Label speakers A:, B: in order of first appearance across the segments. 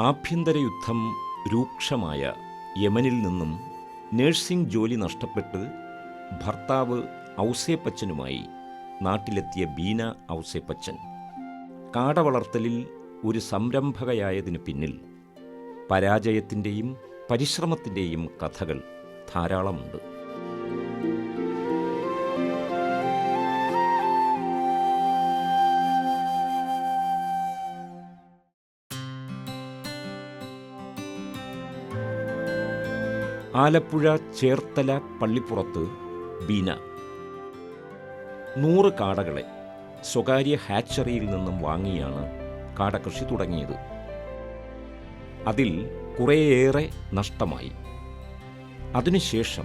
A: ആഭ്യന്തര യുദ്ധം രൂക്ഷമായ യമനിൽ നിന്നും നഴ്സിംഗ് ജോലി നഷ്ടപ്പെട്ട് ഭർത്താവ് ഔസേപ്പച്ചനുമായി നാട്ടിലെത്തിയ ബീന ഔസേപ്പച്ചൻ. കാടവളർത്തലിൽ ഒരു സംരംഭകയായതിനു പിന്നിൽ പരാജയത്തിന്റെയും പരിശ്രമത്തിന്റെയും കഥകൾ ധാരാളമുണ്ട്. ആലപ്പുഴ ചേർത്തല പള്ളിപ്പുറത്ത് ബീന. നൂറ് കാടകളെ സ്വകാര്യ ഹാച്ചറിയിൽ നിന്നും വാങ്ങിയാണ് കാടകൃഷി തുടങ്ങിയത്. അതിൽ കുറേയേറെ നഷ്ടമായി. അതിനുശേഷം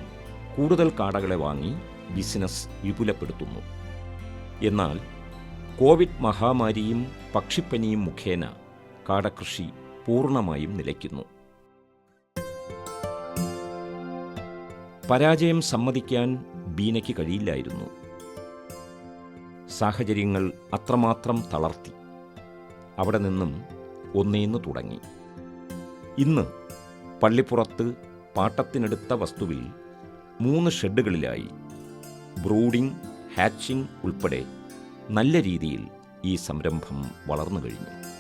A: കൂടുതൽ കാടകളെ വാങ്ങി ബിസിനസ് വിപുലപ്പെടുത്തുന്നു. എന്നാൽ കോവിഡ് മഹാമാരിയും പക്ഷിപ്പനിയും മുഖേന കാടകൃഷി പൂർണമായും നിലയ്ക്കുന്നു. പരാജയം സമ്മതിക്കാൻ ബീനയ്ക്ക് കഴിയില്ലായിരുന്നു. സാഹചര്യങ്ങൾ അത്രമാത്രം തളർത്തി. അവിടെ നിന്നും ഒന്നേന്ന് തുടങ്ങി. ഇന്ന് പള്ളിപ്പുറത്ത് പാട്ടത്തിനെടുത്ത വസ്തുവിൽ മൂന്ന് ഷെഡുകളിലായി ബ്രൂഡിംഗ് ഹാച്ചിംഗ് ഉൾപ്പെടെ നല്ല രീതിയിൽ ഈ സംരംഭം വളർന്നു കഴിഞ്ഞു.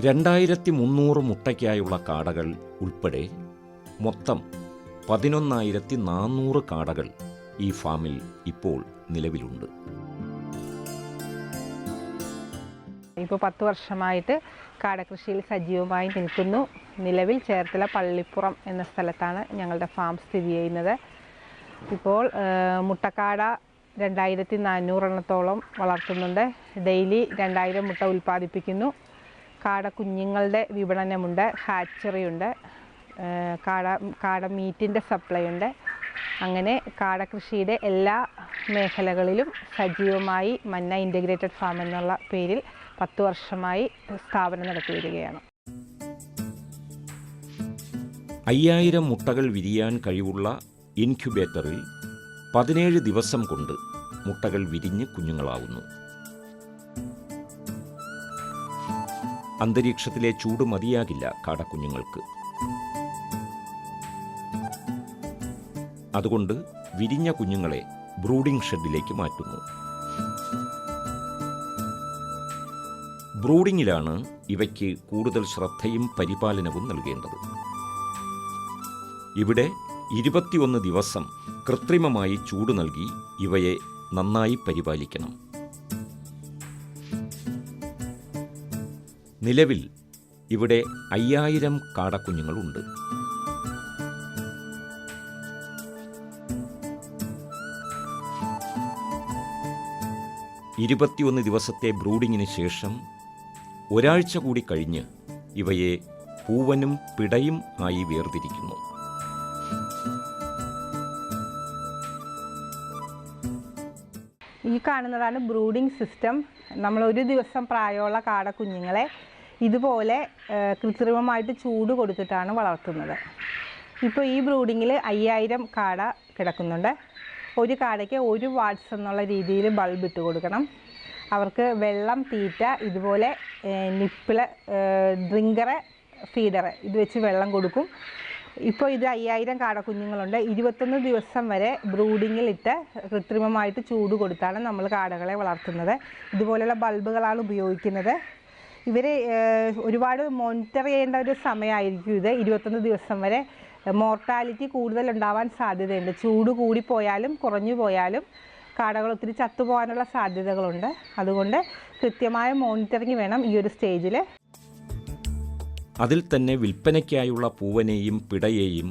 A: രണ്ടായിരത്തി മുന്നൂറ് മുട്ടയ്ക്കായുള്ള കാടകൾ ഉൾപ്പെടെ മൊത്തം പതിനൊന്നായിരത്തി നാനൂറ് കാടകൾ ഈ ഫാമിൽ ഇപ്പോൾ നിലവിലുണ്ട്.
B: ഇപ്പോൾ പത്ത് വർഷമായിട്ട് കാടകൃഷിയിൽ സജീവമായി നിൽക്കുന്നു. നിലവിൽ ചേർത്തല പള്ളിപ്പുറം എന്ന സ്ഥലത്താണ് ഞങ്ങളുടെ ഫാം സ്ഥിതി ചെയ്യുന്നത്. ഇപ്പോൾ മുട്ടക്കാട രണ്ടായിരത്തി നാനൂറെണ്ണത്തോളം വളർത്തുന്നുണ്ട്. ഡെയിലി രണ്ടായിരം മുട്ട ഉൽപ്പാദിപ്പിക്കുന്നു. കാട കുഞ്ഞുങ്ങളുടെ വിപണനമുണ്ട് ഹാച്ചറി ഉണ്ട് കാട കാട മീറ്റിന്റെ സപ്ലൈ ഉണ്ട് അങ്ങനെ കാട കൃഷിയുടെ എല്ലാ മേഖലകളിലും സജീവമായി മന്ന ഇന്റഗ്രേറ്റഡ് ഫാം എന്നുള്ള പേരിൽ പത്ത് വർഷമായി സ്ഥാപനം നടത്തി വരികയാണ്.
A: അയ്യായിരം മുട്ടകൾ വിരിയാൻ കഴിവുള്ള ഇൻക്യുബേറ്ററിൽ പതിനേഴ് ദിവസം കൊണ്ട് മുട്ടകൾ വിരിഞ്ഞ് കുഞ്ഞുങ്ങളാവുന്നു. അന്തരീക്ഷത്തിലെ ചൂട് മതിയാകില്ല കാടക്കുഞ്ഞുങ്ങൾക്ക്. അതുകൊണ്ട് വിരിഞ്ഞ കുഞ്ഞുങ്ങളെ ബ്രൂഡിംഗ് ഷെഡിലേക്ക് മാറ്റുന്നു. ബ്രൂഡിങ്ങിലാണ് ഇവയ്ക്ക് കൂടുതൽ ശ്രദ്ധയും പരിപാലനവും നൽകേണ്ടത്. ഇവിടെ ഇരുപത്തിയൊന്ന് ദിവസം കൃത്രിമമായി ചൂട് നൽകി ഇവയെ നന്നായി പരിപാലിക്കണം. നിലവിൽ ഇവിടെ അയ്യായിരം കാടക്കുഞ്ഞുങ്ങളുണ്ട്. ഇരുപത്തിയൊന്ന് ദിവസത്തെ ബ്രൂഡിങ്ങിന് ശേഷം ഒരാഴ്ച കൂടി കഴിഞ്ഞ് ഇവയെ പൂവനും പിടയും ആയി വേർതിരിക്കുന്നു.
B: ഈ കാണുന്നതാണ് ബ്രൂഡിംഗ് സിസ്റ്റം. നമ്മൾ ഒരു ദിവസം പ്രായമുള്ള കാട കുഞ്ഞുങ്ങളെ ഇതുപോലെ കൃത്രിമമായിട്ട് ചൂട് കൊടുത്തിട്ടാണ് വളർത്തുന്നത്. ഇപ്പോൾ ഈ ബ്രൂഡിങ്ങിൽ അയ്യായിരം കാട കിടക്കുന്നുണ്ട്. ഒരു കാടയ്ക്ക് ഒരു വാട്സ് എന്നുള്ള രീതിയിൽ ബൾബ് ഇട്ട് കൊടുക്കണം. അവർക്ക് വെള്ളം തീറ്റ ഇതുപോലെ നിപ്പിൾ ഡ്രിങ്കറ് ഫീഡറ് ഇത് വെച്ച് വെള്ളം കൊടുക്കും. ഇപ്പോൾ ഇത് അയ്യായിരം കാട കുഞ്ഞുങ്ങളുണ്ട്. ഇരുപത്തൊന്ന് ദിവസം വരെ ബ്രൂഡിങ്ങിലിട്ട് കൃത്രിമമായിട്ട് ചൂട് കൊടുത്താണ് നമ്മൾ കാടകളെ വളർത്തുന്നത്. ഇതുപോലെയുള്ള ബൾബുകളാണ് ഉപയോഗിക്കുന്നത്. ഇവർ ഒരുപാട് മോണിറ്റർ ചെയ്യേണ്ട ഒരു സമയമായിരിക്കും ഇത്. ഇരുപത്തൊന്ന് ദിവസം വരെ മോർട്ടാലിറ്റി കൂടുതൽ ഉണ്ടാവാൻ സാധ്യതയുണ്ട്. ചൂട് കൂടിപ്പോയാലും കുറഞ്ഞു പോയാലും കാടകൾ ഒത്തിരി ചത്തുപോകാനുള്ള സാധ്യതകളുണ്ട്. അതുകൊണ്ട് കൃത്യമായ മോണിറ്ററിങ് വേണം ഈ ഒരു സ്റ്റേജിൽ
A: അതിൽ തന്നെ വിൽപ്പനയ്ക്കായുള്ള പൂവനെയും പിടയേയും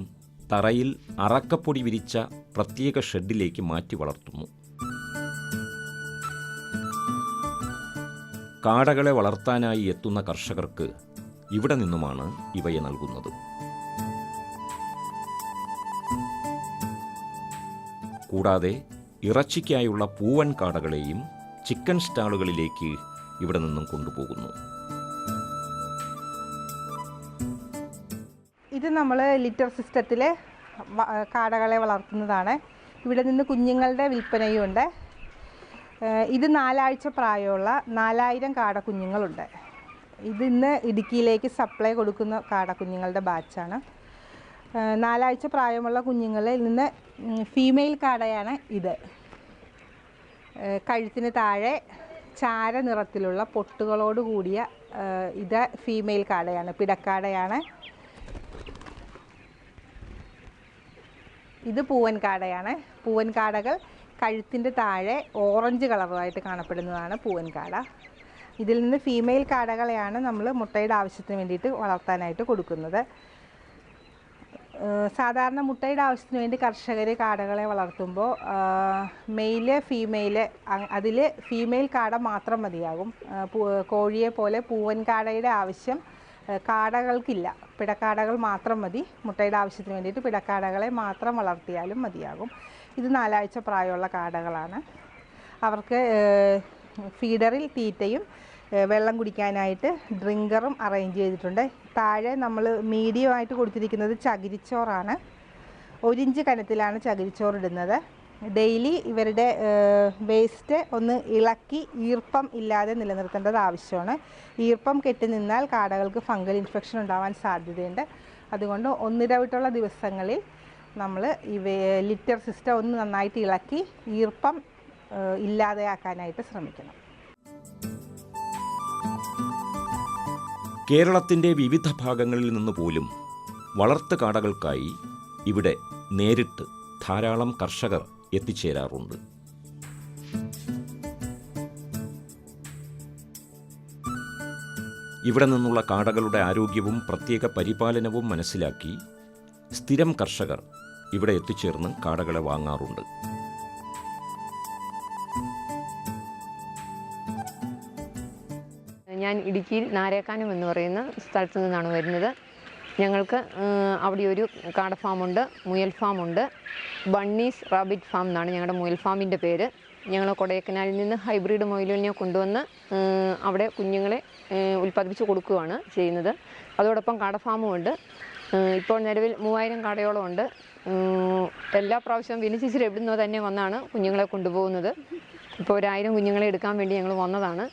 A: തറയിൽ അറക്കപ്പൊടി വിരിച്ച പ്രത്യേക ഷെഡിലേക്ക് മാറ്റി വളർത്തുന്നു. കാടകളെ വളർത്താനായി എത്തുന്ന കർഷകർക്ക് ഇവിടെ നിന്നുമാണ് ഇവയെ നൽകുന്നത്. കൂടാതെ ഇറച്ചിക്കായുള്ള പൂവൻ കാടകളെയും ചിക്കൻ സ്റ്റാളുകളിലേക്ക് ഇവിടെ നിന്നും കൊണ്ടുപോകുന്നു.
B: ഇത് നമ്മൾ ലിറ്റർ സിസ്റ്റത്തിലെ കാടകളെ വളർത്തുന്നതാണ്. ഇവിടെ നിന്ന് കുഞ്ഞുങ്ങളുടെ വിൽപ്പനയും ഉണ്ട്. ഏഹ് ഇത് നാലാഴ്ച പ്രായമുള്ള നാലായിരം കാടക്കുഞ്ഞുങ്ങളുണ്ട്. ഇത് ഇന്ന് ഇടുക്കിയിലേക്ക് സപ്ലൈ കൊടുക്കുന്ന കാടക്കുഞ്ഞുങ്ങളുടെ ബാച്ചാണ് നാലാഴ്ച പ്രായമുള്ള കുഞ്ഞുങ്ങളിൽ നിന്ന് ഫീമെയിൽ കാടയാണ് ഇത്. കഴുത്തിന് താഴെ ചാര നിറത്തിലുള്ള പൊട്ടുകളോട് കൂടിയ ഇത് ഫീമെയിൽ കാടയാണ് പിടക്കാടയാണ്. ഇത് പൂവൻ കാടയാണ് പൂവൻ കാടകൾ കഴുത്തിന്റെ താഴെ ഓറഞ്ച് കളറായിട്ട് കാണപ്പെടുന്നതാണ് പൂവൻ കാട ഇതിൽ നിന്ന് ഫീമെയിൽ കാടകളെയാണ് നമ്മൾ മുട്ടയുടെ ആവശ്യത്തിന് വേണ്ടിയിട്ട് വളർത്താനായിട്ട് കൊടുക്കുന്നത്. സാധാരണ മുട്ടയുടെ ആവശ്യത്തിന് വേണ്ടി കർഷകർ കാടകളെ വളർത്തുമ്പോൾ മെയിൽ ഫീമെയിൽ അതിൽ ഫീമെയിൽ കാട മാത്രം മതിയാകും. കോഴിയെ പോലെ പൂവൻ കാടയുടെ ആവശ്യം കാടകൾക്കില്ല. പിടക്കാടകൾ മാത്രം മതി. മുട്ടയുടെ ആവശ്യത്തിന് വേണ്ടിയിട്ട് പിടക്കാടകളെ മാത്രം വളർത്തിയാലും മതിയാകും. ഇത് നാലാഴ്ച പ്രായമുള്ള കാടകളാണ്. അവർക്ക് ഫീഡറിൽ തീറ്റയും വെള്ളം കുടിക്കാനായിട്ട് ഡ്രിങ്കറും അറേഞ്ച് ചെയ്തിട്ടുണ്ട്. താഴെ നമ്മൾ മീഡിയമായിട്ട് കൊടുത്തിരിക്കുന്നത് ചകിരിച്ചോറാണ്. ഒരിഞ്ച് കനത്തിലാണ് ചകിരിച്ചോറ് ഇടുന്നത്. ഡെയിലി ഇവരുടെ വേസ്റ്റ് ഒന്ന് ഇളക്കി ഈർപ്പം ഇല്ലാതെ നിലനിർത്തേണ്ടത് ആവശ്യമാണ്. ഈർപ്പം കെട്ടി നിന്നാൽ കാടകൾക്ക് ഫംഗൽ ഇൻഫെക്ഷൻ ഉണ്ടാവാൻ സാധ്യതയുണ്ട്. അതുകൊണ്ട് ഒന്നിടവിട്ടുള്ള ദിവസങ്ങളിൽ നമ്മൾ ഈ ലിറ്റർ സിസ്റ്റം ഒന്ന് നന്നായിട്ട് ഇളക്കി ഈർപ്പം ഇല്ലാതെയാക്കാനായിട്ട് ശ്രമിക്കണം.
A: കേരളത്തിന്റെ വിവിധ ഭാഗങ്ങളിൽ നിന്ന് പോലും വളർത്തു കാടകൾക്കായി ഇവിടെ നേരിട്ട് ധാരാളം കർഷകർ എത്തിച്ചേരാറുണ്ട്. ഇവിടെ നിന്നുള്ള കാടകളുടെ ആരോഗ്യവും പ്രത്യേക പരിപാലനവും മനസ്സിലാക്കി സ്ഥിരം കർഷകർ ഇവിടെ എത്തിച്ചേർന്ന് കാടകളെ വാങ്ങാറുണ്ട്.
C: ഞാൻ ഇടുക്കിയിൽ നാരേക്കാനം എന്ന് പറയുന്ന സ്ഥലത്തു നിന്നാണ് വരുന്നത്. ഞങ്ങൾക്ക് അവിടെ ഒരു കാട ഫാമുണ്ട് മുയൽ ഫാമുണ്ട്. ബണ്ണീസ് റാബിറ്റ് ഫാം എന്നാണ് ഞങ്ങളുടെ മുയൽ ഫാമിന്റെ പേര്. ഞങ്ങൾ കൊടൈക്കനാലിൽ നിന്ന് ഹൈബ്രിഡ് മുയലിനെ കൊണ്ടുവന്ന് അവിടെ കുഞ്ഞുങ്ങളെ ഉൽപ്പാദിപ്പിച്ച് കൊടുക്കുകയാണ് ചെയ്യുന്നത്. അതോടൊപ്പം കാട ഫാമും ഉണ്ട് ഇപ്പോൾ നിലവിൽ മൂവായിരം കടയോളം ഉണ്ട് എല്ലാ പ്രാവശ്യവും വിനിച്ചിച്ചിരി എവിടുന്നോ തന്നെ വന്നാണ് കുഞ്ഞുങ്ങളെ കൊണ്ടുപോകുന്നത്. ഇപ്പോൾ ഒരായിരം കുഞ്ഞുങ്ങളെ എടുക്കാൻ വേണ്ടി ഞങ്ങൾ വന്നതാണ്.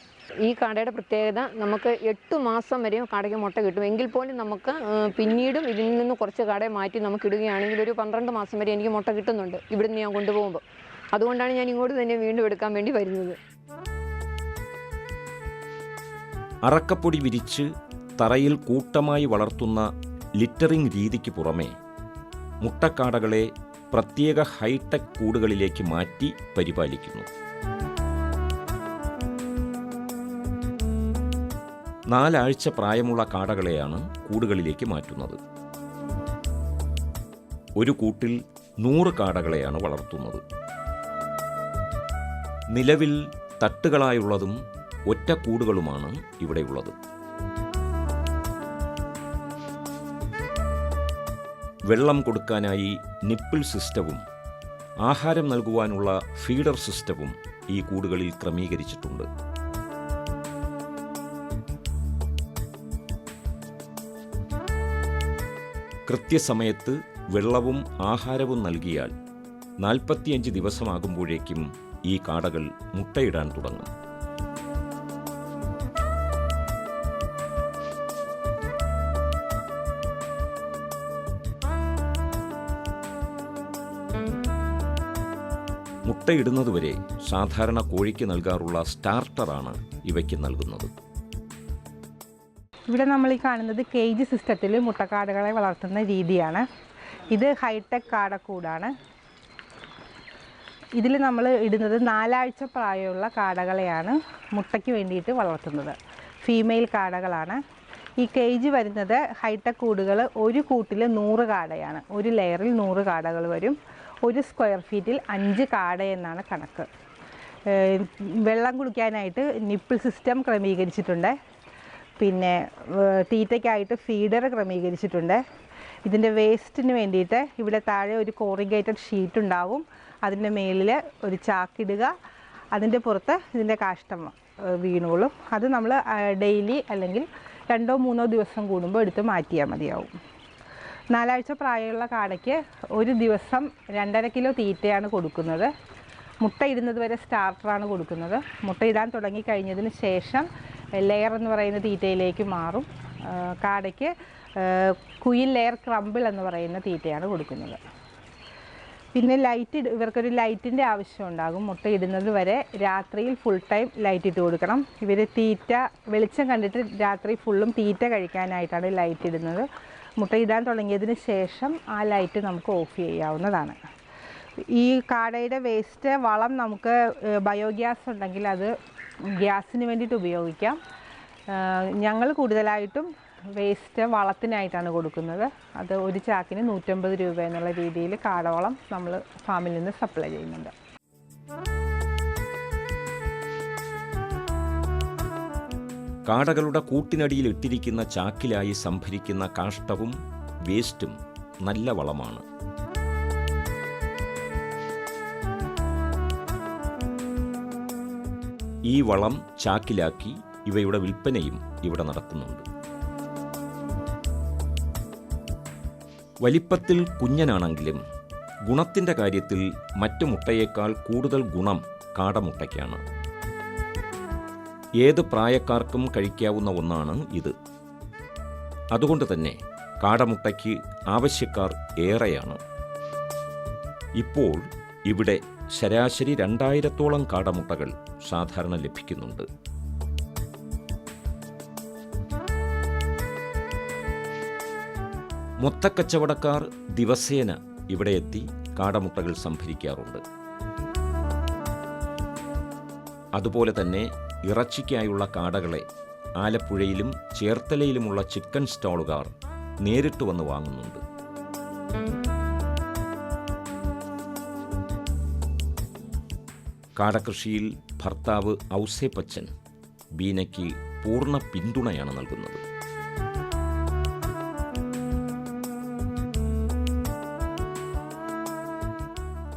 C: ഈ കടയുടെ പ്രത്യേകത നമുക്ക് എട്ട് മാസം വരെയും കടയ്ക്ക് മുട്ട കിട്ടും. എങ്കിൽ പോലും നമുക്ക് പിന്നീടും ഇതിൽ നിന്ന് കുറച്ച് കടയെ മാറ്റി നമുക്ക് ഇടുകയാണെങ്കിൽ ഒരു പന്ത്രണ്ട് മാസം വരെ എനിക്ക് മുട്ട കിട്ടുന്നുണ്ട് ഇവിടുന്ന് ഞാൻ കൊണ്ടുപോകുമ്പോൾ. അതുകൊണ്ടാണ് ഞാൻ ഇങ്ങോട്ട് തന്നെ വീണ്ടും എടുക്കാൻ വേണ്ടി വരുന്നത്.
A: അറക്കപ്പൊടി വിരിച്ച് തറയിൽ കൂട്ടമായി വളർത്തുന്ന ലിറ്ററിംഗ് രീതിക്ക് പുറമെ മുട്ടക്കാടകളെ പ്രത്യേക ഹൈടെക് കൂടുകളിലേക്ക് മാറ്റി പരിപാലിക്കുന്നു. നാലാഴ്ച പ്രായമുള്ള കാടകളെയാണ് കൂടുകളിലേക്ക് മാറ്റുന്നത്. ഒരു കൂട്ടിൽ നൂറ് കാടകളെയാണ് വളർത്തുന്നത്. നിലവിൽ തട്ടുകളായുള്ളതും ഒറ്റക്കൂടുകളുമാണ് ഇവിടെയുള്ളത് വെള്ളം കൊടുക്കാനായി നിപ്പിൾ സിസ്റ്റവും ആഹാരം നൽകുവാനുള്ള ഫീഡർ സിസ്റ്റവും ഈ കൂടുകളിൽ ക്രമീകരിച്ചിട്ടുണ്ട്. കൃത്യസമയത്ത് വെള്ളവും ആഹാരവും നൽകിയാൽ നാൽപ്പത്തിയഞ്ച് ദിവസമാകുമ്പോഴേക്കും ഈ കാടകൾ മുട്ടയിടാൻ തുടങ്ങും. മുട്ടയിടുന്നതുവരെ സാധാരണ കോഴിക്ക് നൽകാറുള്ള സ്റ്റാർട്ടറാണ് ഇവയ്ക്ക് നൽകുന്നത്.
B: ഇവിടെ നമ്മൾ ഈ കാണുന്നത് കേജ് സിസ്റ്റത്തിൽ മുട്ടക്കാടുകളെ വളർത്തുന്ന രീതിയാണ്. ഇത് ഹൈടെക് കാടക്കൂടാണ്. ഇതിൽ നമ്മൾ ഇടുന്നത് നാലാഴ്ച പ്രായമുള്ള കാടകളെയാണ് മുട്ടയ്ക്ക് വേണ്ടിയിട്ട് വളർത്തുന്നത്. ഫീമെയിൽ കാടകളാണ്. ഈ കേജ് വരുന്നത് ഹൈടെക് കൂടുകൾ ഒരു കൂട്ടിൽ നൂറ് കാടയാണ്. ഒരു ലെയറിൽ നൂറ് കാടകൾ വരും. ഒരു സ്ക്വയർ ഫീറ്റിൽ അഞ്ച് കാട എന്നാണ് കണക്ക്. വെള്ളം കുടിക്കാനായിട്ട് നിപ്പിൾ സിസ്റ്റം ക്രമീകരിച്ചിട്ടുണ്ട്. പിന്നെ തീറ്റയ്ക്കായിട്ട് ഫീഡർ ക്രമീകരിച്ചിട്ടുണ്ട്. ഇതിന്റെ വേസ്റ്റിന് വേണ്ടിയിട്ട് ഇവിടെ താഴെ ഒരു കോറിഗേറ്റഡ് ഷീറ്റ് ഉണ്ടാവും. അതിന്റെ മേളിൽ ഒരു ചാക്കിടുക. അതിന്റെ പുറത്ത് ഇതിന്റെ കാഷ്ടം വീണോളും. അത് നമ്മൾ ഡെയിലി അല്ലെങ്കിൽ രണ്ടോ മൂന്നോ ദിവസം കൂടുമ്പോൾ എടുത്ത് മാറ്റിയാൽ മതിയാവും. നാലാഴ്ച പ്രായമുള്ള കാടയ്ക്ക് ഒരു ദിവസം രണ്ടര കിലോ തീറ്റയാണ് കൊടുക്കുന്നത്. മുട്ട ഇടുന്നത് വരെ സ്റ്റാർട്ടറാണ് കൊടുക്കുന്നത്. മുട്ട ഇടാൻ തുടങ്ങി കഴിഞ്ഞതിന് ശേഷം ലെയർ എന്ന് പറയുന്ന തീറ്റയിലേക്ക് മാറും. കാടയ്ക്ക് കുയിൽ ലെയർ ക്രമ്പിൾ എന്ന് പറയുന്ന തീറ്റയാണ് കൊടുക്കുന്നത്. പിന്നെ ലൈറ്റ് ഇവർക്കൊരു ലൈറ്റിന്റെ ആവശ്യം ഉണ്ടാകും. മുട്ട ഇടുന്നത് വരെ രാത്രിയിൽ ഫുൾ ടൈം ലൈറ്റ് ഇട്ട് കൊടുക്കണം. ഇവർ തീറ്റ വെളിച്ചം കണ്ടിട്ട് രാത്രി ഫുള്ളും തീറ്റ കഴിക്കാനായിട്ടാണ് ലൈറ്റ് ഇടുന്നത്. മുട്ട ഇടാൻ തുടങ്ങിയതിന് ശേഷം ആ ലൈറ്റ് നമുക്ക് ഓഫ് ചെയ്യാവുന്നതാണ്. ഈ കാടയുടെ വേസ്റ്റ് വളം നമുക്ക് ബയോഗ്യാസ് ഉണ്ടെങ്കിൽ അത് ഗ്യാസിന് വേണ്ടിയിട്ട് ഉപയോഗിക്കാം. ഞങ്ങൾ കൂടുതലായിട്ടും വേസ്റ്റ് വളത്തിനായിട്ടാണ് കൊടുക്കുന്നത്. അത് ഒരു ചാക്കിന് നൂറ്റമ്പത് രൂപ എന്നുള്ള രീതിയിൽ കാടവളം നമ്മൾ ഫാമിൽ നിന്ന് സപ്ലൈ ചെയ്യുന്നുണ്ട്.
A: കാടകളുടെ കൂട്ടിനടിയിൽ ഇട്ടിരിക്കുന്ന ചാക്കിലായി സംഭരിക്കുന്ന കാഷ്ടവും വേസ്റ്റും നല്ല വളമാണ്. ഈ വളം ചാക്കിലാക്കി ഇവയുടെ വിൽപ്പനയും ഇവിടെ നടക്കുന്നുണ്ട്. വലിപ്പത്തിൽ കുഞ്ഞനാണെങ്കിലും ഗുണത്തിന്റെ കാര്യത്തിൽ മറ്റു മുട്ടയേക്കാൾ കൂടുതൽ ഗുണം കാടമുട്ടയ്ക്കാണ്. ഏത് പ്രായക്കാർക്കും കഴിക്കാവുന്ന ഒന്നാണ് ഇത്. അതുകൊണ്ട് തന്നെ കാടമുട്ടയ്ക്ക് ആവശ്യക്കാർ ഏറെയാണ്. ഇപ്പോൾ ഇവിടെ ശരാശരി രണ്ടായിരത്തോളം കാടമുട്ടകൾ സാധാരണ ലഭിക്കുന്നുണ്ട്. മൊത്തക്കച്ചവടക്കാർ ദിവസേന ഇവിടെ എത്തി കാടമുട്ടകൾ സംഭരിക്കാറുണ്ട്. അതുപോലെ തന്നെ ഇറച്ചിക്കായുള്ള കാടകളെ ആലപ്പുഴയിലും ചേർത്തലയിലുമുള്ള ചിക്കൻ സ്റ്റാളുകാർ നേരിട്ട് വന്ന് വാങ്ങുന്നുണ്ട്. കാടകൃഷിയിൽ ഭർത്താവ് ഔസേപ്പച്ചൻ ബീനയ്ക്ക് പൂർണ പിന്തുണയാണ് നൽകുന്നത്.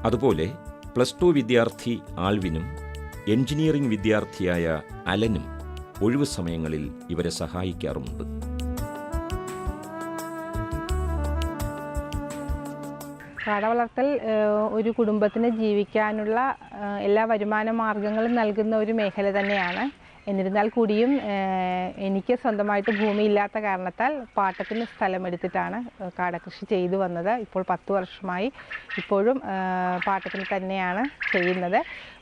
A: അതുപോലെ പ്ലസ് ടു വിദ്യാർത്ഥി ആൽവിനും എഞ്ചിനീയറിംഗ് വിദ്യാർത്ഥിയായ അലനും ഒഴിവു സമയങ്ങളിൽ ഇവരെ സഹായിക്കാറുമുണ്ട്.
B: കാട വളർത്തൽ ഒരു കുടുംബത്തിന് ജീവിക്കാനുള്ള എല്ലാ വരുമാന മാർഗങ്ങളും നൽകുന്ന ഒരു മേഖല തന്നെയാണ്. എന്നിരുന്നാൽ കൂടിയും എനിക്ക് സ്വന്തമായിട്ട് ഭൂമി ഇല്ലാത്ത കാരണത്താൽ പാട്ടത്തിന് സ്ഥലമെടുത്തിട്ടാണ് കാട കാടകൃഷി ചെയ്തു വന്നത്. ഇപ്പോൾ പത്ത് വർഷമായി ഇപ്പോഴും പാട്ടത്തിന് തന്നെയാണ് ചെയ്യുന്നത്.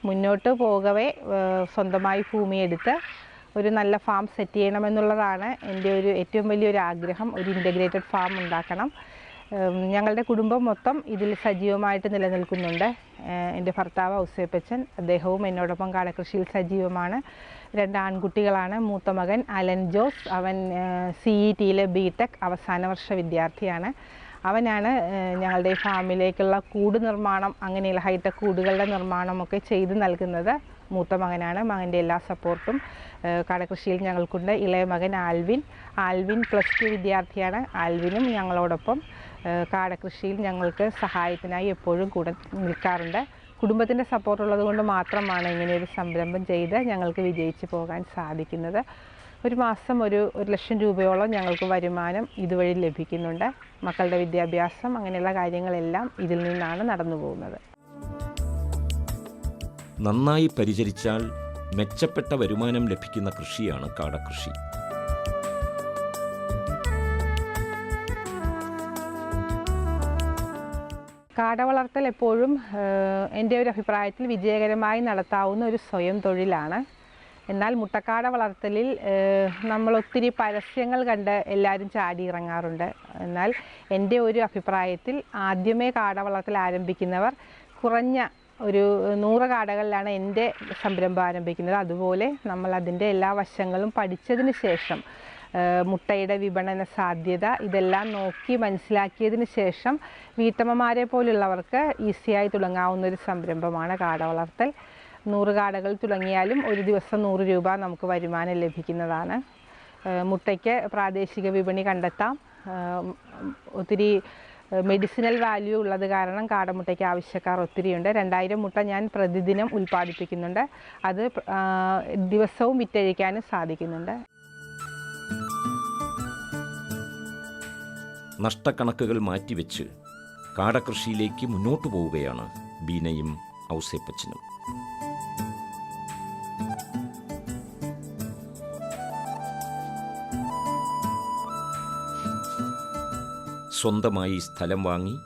B: മുന്നോട്ട് പോകവേ സ്വന്തമായി ഭൂമി ഭൂമിയെടുത്ത് ഒരു നല്ല ഫാം സെറ്റ് ചെയ്യണമെന്നുള്ളതാണ് എന്റെ ഒരു ഏറ്റവും വലിയൊരു ആഗ്രഹം. ഒരു ഇന്റഗ്രേറ്റഡ് ഫാം ഉണ്ടാക്കണം. ഞങ്ങളുടെ കുടുംബം മൊത്തം ഇതിൽ സജീവമായിട്ട് നിലനിൽക്കുന്നുണ്ട്. എന്റെ ഭർത്താവ് ഔസേപ്പച്ചൻ അദ്ദേഹവും എന്നോടൊപ്പം കാടകൃഷിയിൽ സജീവമാണ്. രണ്ട് ആൺകുട്ടികളാണ് മൂത്ത മകൻ അലൻ ജോസ് അവൻ സി ഇ ടിയിലെ ബി ടെക് അവസാന വർഷ വിദ്യാർത്ഥിയാണ്. അവനാണ് ഞങ്ങളുടെ ഫാമിലേക്കുള്ള കൂട് നിർമ്മാണം അങ്ങനെയുള്ള ഹൈടെക് കൂടുകളുടെ നിർമ്മാണമൊക്കെ ചെയ്തു നൽകുന്നത്. മൂത്ത മകനാണ് മകന്റെ എല്ലാ സപ്പോർട്ടും കടകൃഷിയിൽ ഞങ്ങൾക്കുണ്ട്. ഇളയ മകൻ ആൽവിൻ. ആൽവിൻ പ്ലസ് ടു വിദ്യാർത്ഥിയാണ്. ആൽവിനും ഞങ്ങളോടൊപ്പം കാടകൃഷിയിൽ ഞങ്ങൾക്ക് സഹായത്തിനായി എപ്പോഴും കൂടെ നിൽക്കാറുണ്ട്. കുടുംബത്തിന്റെ സപ്പോർട്ട് ഉള്ളത് കൊണ്ട് മാത്രമാണ് ഇങ്ങനെയൊരു സംരംഭം ചെയ്ത് ഞങ്ങൾക്ക് വിജയിച്ച് പോകാൻ സാധിക്കുന്നത്. ഒരു മാസം ഒരു ഒരു ലക്ഷം രൂപയോളം ഞങ്ങൾക്ക് വരുമാനം ഇതുവഴി ലഭിക്കുന്നുണ്ട്. മക്കളുടെ വിദ്യാഭ്യാസം അങ്ങനെയുള്ള കാര്യങ്ങളെല്ലാം ഇതിൽ നിന്നാണ് നടന്നു പോകുന്നത്.
A: നന്നായി പരിചരിച്ചാൽ മെച്ചപ്പെട്ട വരുമാനം ലഭിക്കുന്ന കൃഷിയാണ് കാടകൃഷി.
B: കാട വളർത്തൽ എപ്പോഴും എന്റെ ഒരു അഭിപ്രായത്തിൽ വിജയകരമായി നടത്താവുന്ന ഒരു സ്വയം തൊഴിലാണ്. എന്നാൽ മുട്ടക്കാട വളർത്തലിൽ നമ്മൾ ഒത്തിരി പരസ്യങ്ങൾ കണ്ട് എല്ലാവരും ചാടി ഇറങ്ങാറുണ്ട്. എന്നാൽ എന്റെ ഒരു അഭിപ്രായത്തിൽ ആദ്യമേ കാട വളർത്തൽ ആരംഭിക്കുന്നവർ കുറഞ്ഞ ഒരു നൂറ് കാടകളിലാണ് എന്റെ സംരംഭം ആരംഭിക്കുന്നത്. അതുപോലെ നമ്മൾ അതിന്റെ എല്ലാ വശങ്ങളും പഠിച്ചതിന് ശേഷം മുട്ടയുടെ വിപണന സാധ്യത ഇതെല്ലാം നോക്കി മനസ്സിലാക്കിയതിന് ശേഷം വീട്ടമ്മമാരെ പോലുള്ളവർക്ക് ഈസിയായി തുടങ്ങാവുന്ന ഒരു സംരംഭമാണ് കാട വളർത്തൽ. നൂറ് കാടകൾ തുടങ്ങിയാലും ഒരു ദിവസം നൂറ് രൂപ നമുക്ക് വരുമാനം ലഭിക്കുന്നതാണ്. മുട്ടയ്ക്ക് പ്രാദേശിക വിപണി കണ്ടെത്താം. ഒത്തിരി മെഡിസിനൽ വാല്യൂ ഉള്ളത് കാരണം കാടമുട്ടയ്ക്ക് ആവശ്യക്കാർ ഒത്തിരിയുണ്ട്. രണ്ടായിരം മുട്ട ഞാൻ പ്രതിദിനം ഉൽപ്പാദിപ്പിക്കുന്നുണ്ട്. അത് ദിവസവും വിറ്റഴിക്കാനും സാധിക്കുന്നുണ്ട്.
A: നഷ്ടക്കണക്കുകൾ മാറ്റിവെച്ച് കാടകൃഷിയിലേക്ക് മുന്നോട്ടു പോവുകയാണ് ബീനയും ഔസേപ്പച്ചനും. സ്വന്തമായി സ്ഥലം വാങ്ങി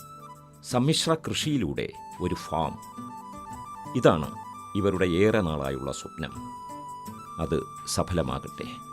A: സമ്മിശ്ര കൃഷിയിലൂടെ ഒരു ഫാം. ഇതാണ് ഇവരുടെ ഏറെ നാളായുള്ള സ്വപ്നം. അത് സഫലമാകട്ടെ.